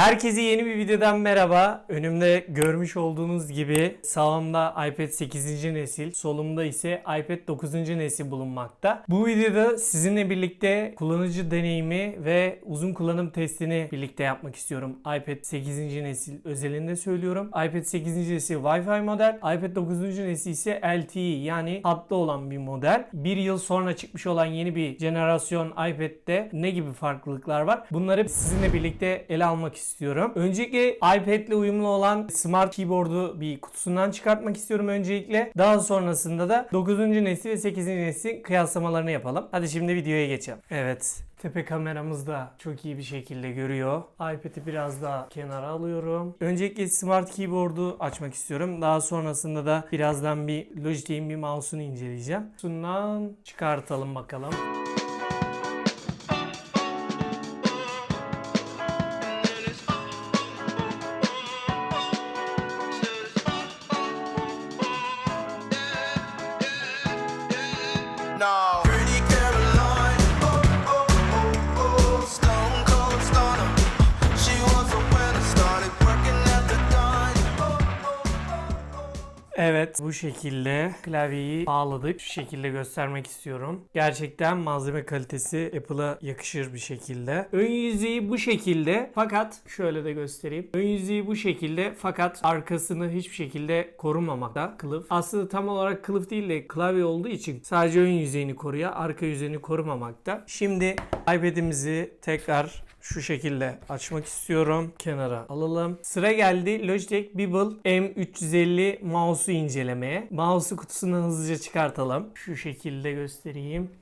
Herkese yeni bir videodan merhaba. Önümde görmüş olduğunuz gibi sağımda iPad 8. nesil, solumda ise iPad 9. nesil bulunmakta. Bu videoda sizinle birlikte kullanıcı deneyimi ve uzun kullanım testini birlikte yapmak istiyorum. iPad 8. nesil özelinde söylüyorum. iPad 8. nesil Wi-Fi model, iPad 9. nesil ise LTE yani hatlı olan bir model. Bir yıl sonra çıkmış olan yeni bir jenerasyon iPad'de ne gibi farklılıklar var? Bunları sizinle birlikte ele almak istiyorum. Öncelikle iPad ile uyumlu olan Smart Keyboard'u bir kutusundan çıkartmak istiyorum öncelikle. Daha sonrasında da 9. nesil ve 8. nesil kıyaslamalarını yapalım. Hadi şimdi videoya geçelim. Evet. Tepe kameramız da çok iyi bir şekilde görüyor. iPad'i biraz daha kenara alıyorum. Öncelikle Smart Keyboard'u açmak istiyorum. Daha sonrasında da birazdan bir Logitech'in bir mouse'unu inceleyeceğim. Şundan çıkartalım bakalım. Evet bu şekilde klavyeyi bağladık. Şu şekilde göstermek istiyorum. Gerçekten malzeme kalitesi Apple'a yakışır bir şekilde. Ön yüzeyi bu şekilde fakat şöyle de göstereyim. Ön yüzeyi bu şekilde fakat arkasını hiçbir şekilde korumamakta kılıf. Aslında tam olarak kılıf değil de klavye olduğu için sadece ön yüzeyini koruyor. Arka yüzeyini korumamakta. Şimdi iPad'imizi tekrar şu şekilde açmak istiyorum. Kenara alalım. Sıra geldi Logitech Beeble M350 mouse'u incelemeye. Mouse'u kutusundan hızlıca çıkartalım. Şu şekilde göstereyim.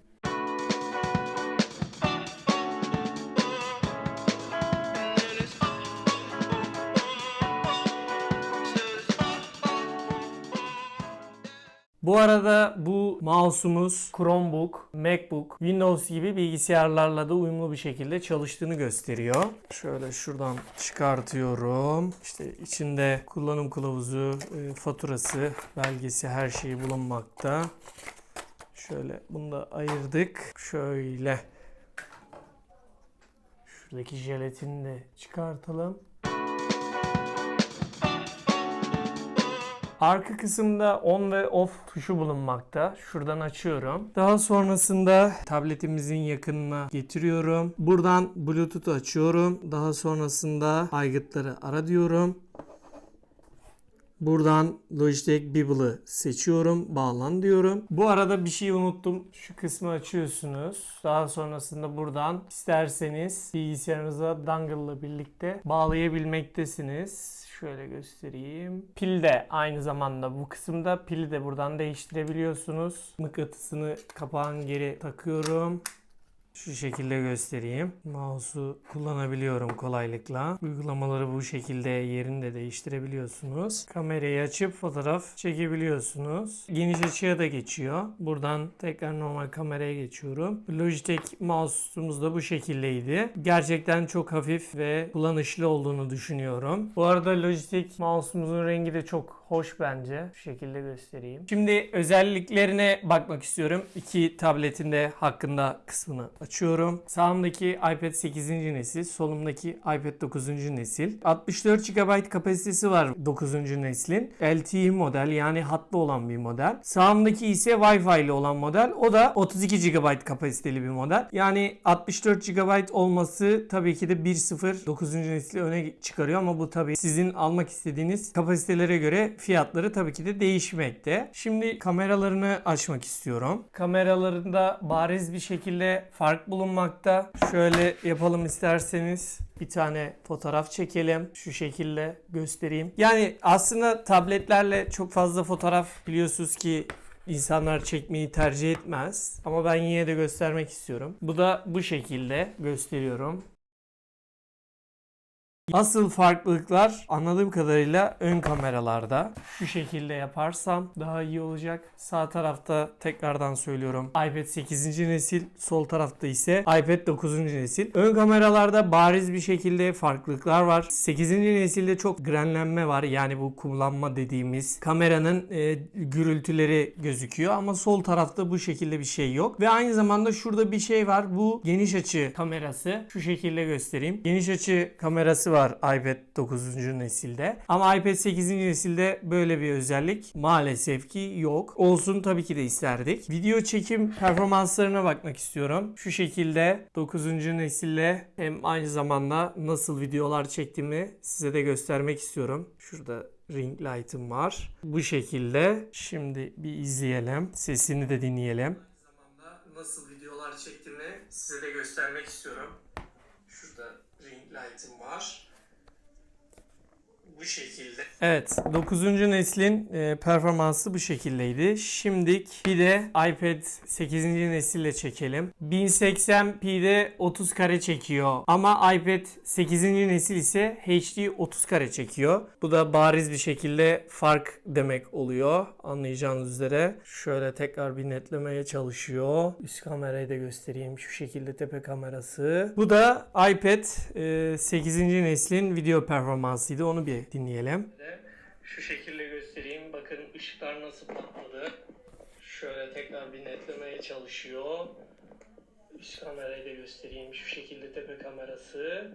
Bu arada bu mouse'umuz Chromebook, MacBook, Windows gibi bilgisayarlarla da uyumlu bir şekilde çalıştığını gösteriyor. Şöyle şuradan çıkartıyorum. İşte içinde kullanım kılavuzu, e, faturası, belgesi her şeyi bulunmakta. Şöyle bunu da ayırdık. Şöyle. Şuradaki jelatini de çıkartalım. Arka kısımda on ve off tuşu bulunmakta. Şuradan açıyorum. Daha sonrasında tabletimizin yakınına getiriyorum. Buradan Bluetooth açıyorum. Daha sonrasında aygıtları ara diyorum. Buradan Logitech Beeble'ı seçiyorum. Bağlan diyorum. Bu arada bir şey unuttum. Şu kısmı açıyorsunuz. Daha sonrasında buradan isterseniz bilgisayarınıza dongle ile birlikte bağlayabilmektesiniz. Şöyle göstereyim. Pil de aynı zamanda bu kısımda pili de buradan değiştirebiliyorsunuz. Mıknatısını kapağın geri takıyorum. Şu şekilde göstereyim. Mouse'u kullanabiliyorum kolaylıkla. Uygulamaları bu şekilde yerinde değiştirebiliyorsunuz. Kamerayı açıp fotoğraf çekebiliyorsunuz. Geniş açıya da geçiyor. Buradan tekrar normal kameraya geçiyorum. Logitech mouse'umuz da bu şekildeydi. Gerçekten çok hafif ve kullanışlı olduğunu düşünüyorum. Bu arada Logitech mouse'umuzun rengi de çok hoş bence. Şu şekilde göstereyim. Şimdi özelliklerine bakmak istiyorum. İki tabletin de hakkında kısmını açıyorum. Sağımdaki iPad 8. nesil, solumdaki iPad 9. nesil. 64 GB kapasitesi var 9. neslin. LTE model yani hatlı olan bir model. Sağımdaki ise Wi-Fi ile olan model. O da 32 GB kapasiteli bir model. Yani 64 GB olması tabii ki de 1.0 9. nesli öne çıkarıyor ama bu tabii sizin almak istediğiniz kapasitelere göre fiyatları tabii ki de değişmekte. Şimdi kameralarını açmak istiyorum. Kameralarında bariz bir şekilde fark bulunmakta. Şöyle yapalım isterseniz. Bir tane fotoğraf çekelim. Şu şekilde göstereyim. Yani aslında tabletlerle çok fazla fotoğraf biliyorsunuz ki insanlar çekmeyi tercih etmez. Ama ben yine de göstermek istiyorum. Bu da bu şekilde gösteriyorum. Asıl farklılıklar anladığım kadarıyla ön kameralarda. Şu şekilde yaparsam daha iyi olacak. Sağ tarafta tekrardan söylüyorum iPad 8. nesil, sol tarafta ise iPad 9. nesil. Ön kameralarda bariz bir şekilde farklılıklar var. 8. nesilde çok grenlenme var. Yani bu kullanma dediğimiz kameranın e, gürültüleri gözüküyor ama sol tarafta bu şekilde bir şey yok. Ve aynı zamanda şurada bir şey var. Bu geniş açı kamerası. Şu şekilde göstereyim. Geniş açı kamerası var. Var iPad 9. nesilde. Ama iPad 8. nesilde böyle bir özellik maalesef ki yok. Olsun tabii ki de isterdik. Video çekim performanslarına bakmak istiyorum. Şu şekilde 9. nesille hem aynı zamanda nasıl videolar çektiğimi size de göstermek istiyorum. Şurada ring light'ım var. Bu şekilde. Şimdi bir izleyelim. Sesini de dinleyelim. zamanda nasıl videolar çektiğimi size de göstermek istiyorum. Şurada ring light'ım var. Bu şekilde. Evet, 9. neslin e, performansı bu şekildeydi. Şimdilik bir de iPad 8. nesille çekelim. 1080p'de 30 kare çekiyor. Ama iPad 8. nesil ise HD 30 kare çekiyor. Bu da bariz bir şekilde fark demek oluyor. Anlayacağınız üzere. Şöyle tekrar bir netlemeye çalışıyor. Üst kamerayı da göstereyim. Şu şekilde tepe kamerası. Bu da iPad e, 8. neslin video performansıydı. Onu bir dinleyelim. Şu şekilde göstereyim. Bakın ışıklar nasıl patladı. Şöyle tekrar bir netlemeye çalışıyor. Üst kamerayı da göstereyim. Şu şekilde tepe kamerası.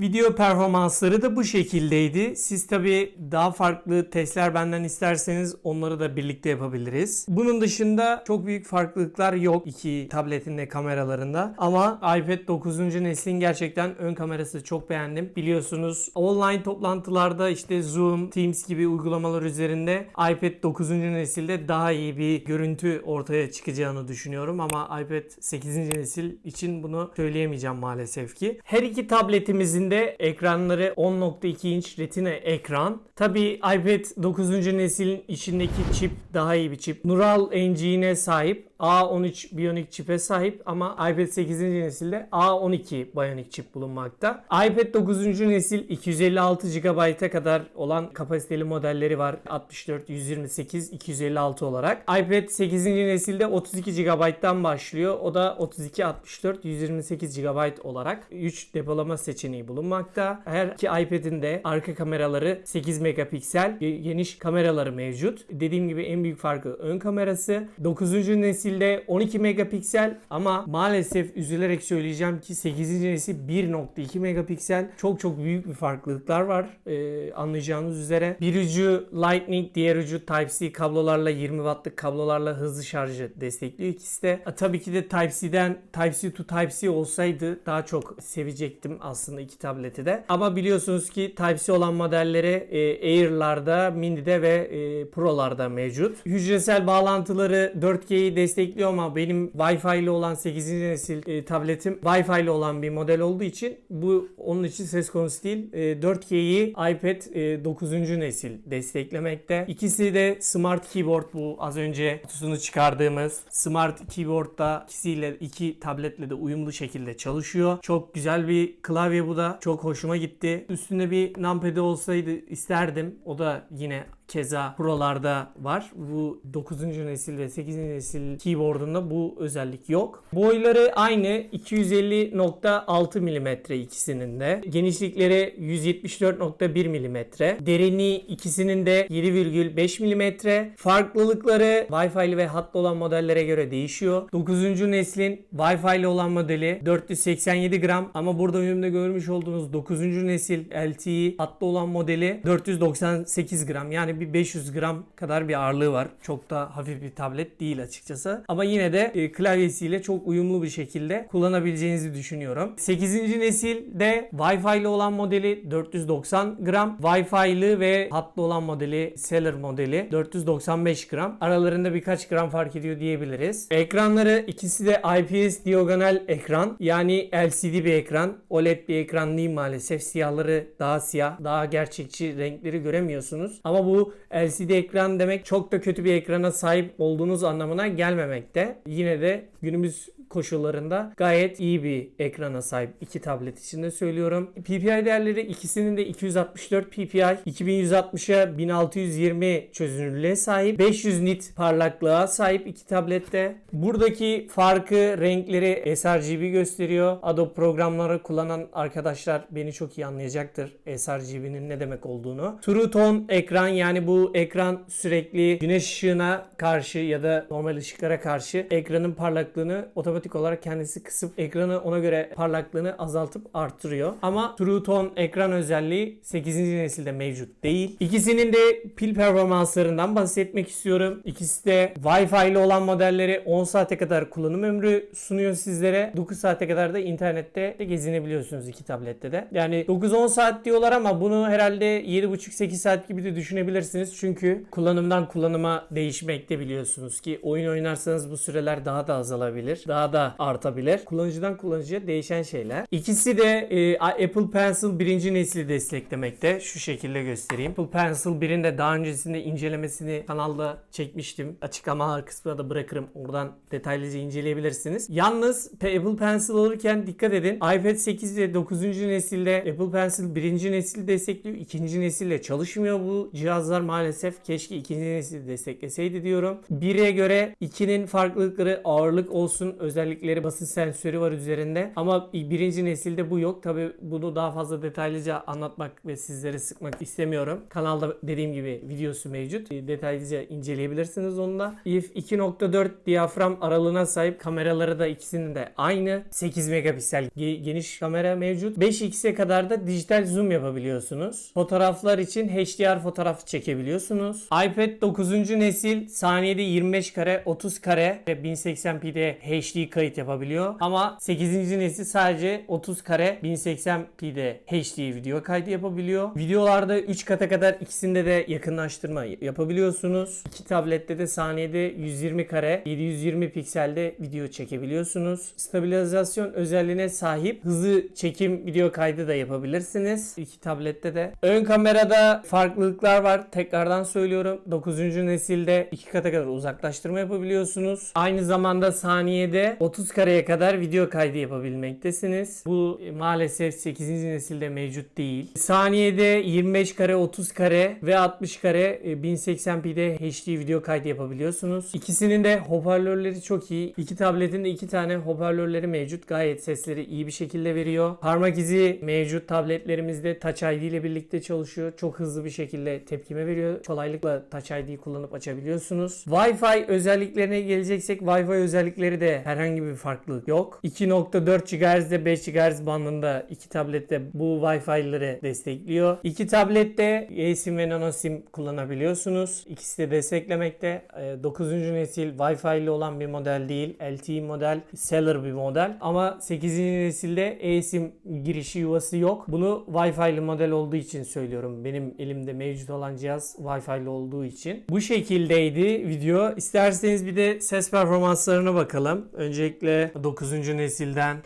Video performansları da bu şekildeydi. Siz tabi daha farklı testler benden isterseniz onları da birlikte yapabiliriz. Bunun dışında çok büyük farklılıklar yok iki tabletin de kameralarında. Ama iPad 9. neslin gerçekten ön kamerası çok beğendim. Biliyorsunuz online toplantılarda işte Zoom, Teams gibi uygulamalar üzerinde iPad 9. nesilde daha iyi bir görüntü ortaya çıkacağını düşünüyorum ama iPad 8. nesil için bunu söyleyemeyeceğim maalesef ki. Her iki tabletimizin de ekranları 10.2 inç retina ekran. Tabi iPad 9. neslin içindeki çip daha iyi bir çip. Neural Engine'e sahip. A13 Bionic çipe sahip ama iPad 8. nesilde A12 Bionic çip bulunmakta. iPad 9. nesil 256 GB'a kadar olan kapasiteli modelleri var. 64, 128, 256 olarak. iPad 8. nesilde 32 GB'dan başlıyor. O da 32, 64, 128 GB olarak 3 depolama seçeneği bulunmakta. Her iki iPad'in de arka kameraları 8 megapiksel geniş kameraları mevcut. Dediğim gibi en büyük farkı ön kamerası. 9. nesilde 12 megapiksel ama maalesef üzülerek söyleyeceğim ki 8. nesil 1.2 megapiksel. Çok çok büyük bir farklılıklar var ee, anlayacağınız üzere. Bir ucu Lightning, diğer ucu Type-C kablolarla 20 wattlık kablolarla hızlı şarjı destekliyor ikisi de. E, tabii ki de Type-C'den Type-C to Type-C olsaydı daha çok sevecektim aslında iki tableti de. Ama biliyorsunuz ki Type-C olan modelleri e, Air'larda, Mini'de ve e, Pro'larda mevcut. Hücresel bağlantıları 4G'yi destekliyor ama benim Wi-Fi ile olan 8. nesil e, tabletim Wi-Fi ile olan bir model olduğu için bu onun için ses konusu değil. E, 4G'yi iPad e, 9. nesil desteklemekte. İkisi de Smart Keyboard bu az önce kutusunu çıkardığımız Smart Keyboard'da ikisiyle iki tabletle de uyumlu şekilde çalışıyor. Çok güzel bir klavye bu da. Çok hoşuma gitti. Üstünde bir numpad olsaydı isterdim. O da yine keza Pro'larda var. Bu 9. nesil ve 8. nesil keyboard'unda bu özellik yok. Boyları aynı 250.6 mm ikisinin de. Genişlikleri 174.1 mm. Derinliği ikisinin de 7,5 mm. Farklılıkları Wi-Fi ve hatlı olan modellere göre değişiyor. 9. neslin Wi-Fi ile olan modeli 487 gram ama burada önümde görmüş olduğunuz 9. nesil LTE hatlı olan modeli 498 gram. Yani bir 500 gram kadar bir ağırlığı var. Çok da hafif bir tablet değil açıkçası. Ama yine de e, klavyesiyle çok uyumlu bir şekilde kullanabileceğinizi düşünüyorum. 8. nesilde Wi-Fi ile olan modeli 490 gram. Wi-Fi'lı ve hatlı olan modeli Seller modeli 495 gram. Aralarında birkaç gram fark ediyor diyebiliriz. Ekranları ikisi de IPS diagonal ekran. Yani LCD bir ekran. OLED bir ekran değil maalesef. Siyahları daha siyah, daha gerçekçi renkleri göremiyorsunuz. Ama bu LCD ekran demek çok da kötü bir ekrana sahip olduğunuz anlamına gelmemekte. Yine de günümüz koşullarında gayet iyi bir ekrana sahip iki tablet için de söylüyorum. PPI değerleri ikisinin de 264 PPI, 2160'a 1620 çözünürlüğe sahip, 500 nit parlaklığa sahip iki tablette. Buradaki farkı, renkleri sRGB gösteriyor. Adobe programları kullanan arkadaşlar beni çok iyi anlayacaktır sRGB'nin ne demek olduğunu. True Tone ekran yani bu ekran sürekli güneş ışığına karşı ya da normal ışıklara karşı ekranın parlaklığını otomatik otomatik olarak kendisi kısıp ekranı ona göre parlaklığını azaltıp arttırıyor. Ama True Tone ekran özelliği 8. nesilde mevcut değil. İkisinin de pil performanslarından bahsetmek istiyorum. İkisi de Wi-Fi ile olan modelleri 10 saate kadar kullanım ömrü sunuyor sizlere. 9 saate kadar da internette de gezinebiliyorsunuz iki tablette de. Yani 9-10 saat diyorlar ama bunu herhalde 7,5-8 saat gibi de düşünebilirsiniz. Çünkü kullanımdan kullanıma değişmekte biliyorsunuz ki oyun oynarsanız bu süreler daha da azalabilir. Daha da artabilir. Kullanıcıdan kullanıcıya değişen şeyler. İkisi de e, Apple Pencil birinci nesli desteklemekte. Şu şekilde göstereyim. Apple Pencil 1'in de daha öncesinde incelemesini kanalda çekmiştim. Açıklamalar kısmına da bırakırım. Oradan detaylıca inceleyebilirsiniz. Yalnız Apple Pencil alırken dikkat edin. iPad 8 ve 9. nesilde Apple Pencil 1. nesil destekliyor. 2. nesille çalışmıyor bu cihazlar maalesef. Keşke 2. nesil destekleseydi diyorum. 1'e göre 2'nin farklılıkları ağırlık olsun özellikleri basınç sensörü var üzerinde. Ama 1. nesilde bu yok. Tabi bunu daha fazla detaylıca anlatmak ve sizleri sıkmak istemiyorum. Kanalda dediğim gibi videosu mevcut. E, Detaylıca inceleyebilirsiniz onu da. if 2.4 diyafram aralığına sahip kameraları da ikisinin de aynı. 8 megapiksel ge- geniş kamera mevcut. 5x'e kadar da dijital zoom yapabiliyorsunuz. Fotoğraflar için HDR fotoğraf çekebiliyorsunuz. iPad 9. nesil saniyede 25 kare, 30 kare ve 1080p'de HD kayıt yapabiliyor. Ama 8. nesil sadece 30 kare 1080p'de HD video kaydı yapabiliyor. Videolarda 3 kata kadar ikisinde de yakınlaştırma yapabiliyorsunuz. İki tablette de saniyede 120 kare 720 pikselde video çekebiliyorsunuz. Stabilizasyon özelliğine sahip hızlı çekim video kaydı da yapabilirsiniz. İki tablette de. Ön kamerada farklılıklar var. Tekrardan söylüyorum. 9. nesilde 2 kata kadar uzaklaştırma yapabiliyorsunuz. Aynı zamanda saniyede 30 kareye kadar video kaydı yapabilmektesiniz. Bu e, maalesef 8. nesilde mevcut değil. Saniyede 25 kare, 30 kare ve 60 kare e, 1080p'de HD video kaydı yapabiliyorsunuz. İkisinin de hoparlörleri çok iyi. İki tabletin de iki tane hoparlörleri mevcut. Gayet sesleri iyi bir şekilde veriyor. Parmak izi mevcut tabletlerimizde Touch ID ile birlikte çalışıyor. Çok hızlı bir şekilde tepkime veriyor. Kolaylıkla Touch ID'yi kullanıp açabiliyorsunuz. Wi-Fi özelliklerine geleceksek Wi-Fi özellikleri de herhangi bir farklılık yok. 2.4 GHz ile 5 GHz bandında iki tablette bu Wi-Fi'ları destekliyor. İki tablette eSIM ve nanoSIM kullanabiliyorsunuz. İkisi de desteklemekte. 9. nesil Wi-Fi ile olan bir model değil. LTE model, seller bir model. Ama 8. nesilde eSIM girişi yuvası yok. Bunu Wi-Fi'li model olduğu için söylüyorum. Benim elimde mevcut olan cihaz Wi-Fi'li olduğu için. Bu şekildeydi video. İsterseniz bir de ses performanslarına bakalım. Öncelikle 9. nesilden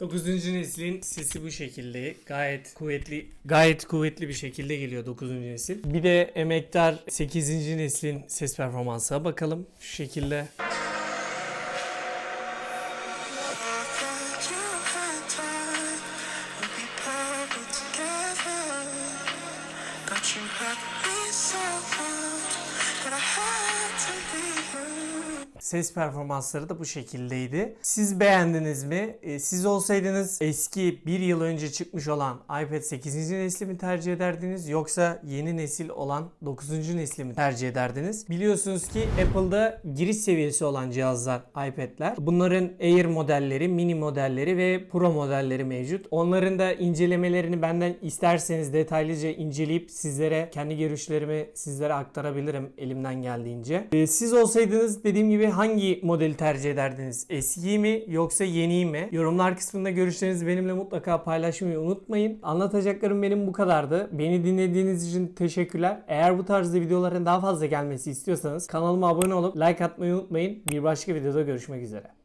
Dokuzuncu neslin sesi bu şekilde. Gayet kuvvetli, gayet kuvvetli bir şekilde geliyor 9. nesil. Bir de emektar 8. neslin ses performansına bakalım. Şu şekilde. Ses performansları da bu şekildeydi. Siz beğendiniz mi? Ee, siz olsaydınız eski bir yıl önce çıkmış olan iPad 8. nesli mi tercih ederdiniz yoksa yeni nesil olan 9. nesli mi tercih ederdiniz? Biliyorsunuz ki Apple'da giriş seviyesi olan cihazlar iPad'ler. Bunların Air modelleri, mini modelleri ve Pro modelleri mevcut. Onların da incelemelerini benden isterseniz detaylıca inceleyip sizlere kendi görüşlerimi sizlere aktarabilirim elimden geldiğince. Ee, siz olsaydınız dediğim gibi hangi modeli tercih ederdiniz? Eskiyi mi yoksa yeniyi mi? Yorumlar kısmında görüşlerinizi benimle mutlaka paylaşmayı unutmayın. Anlatacaklarım benim bu kadardı. Beni dinlediğiniz için teşekkürler. Eğer bu tarzda videoların daha fazla gelmesi istiyorsanız kanalıma abone olup like atmayı unutmayın. Bir başka videoda görüşmek üzere.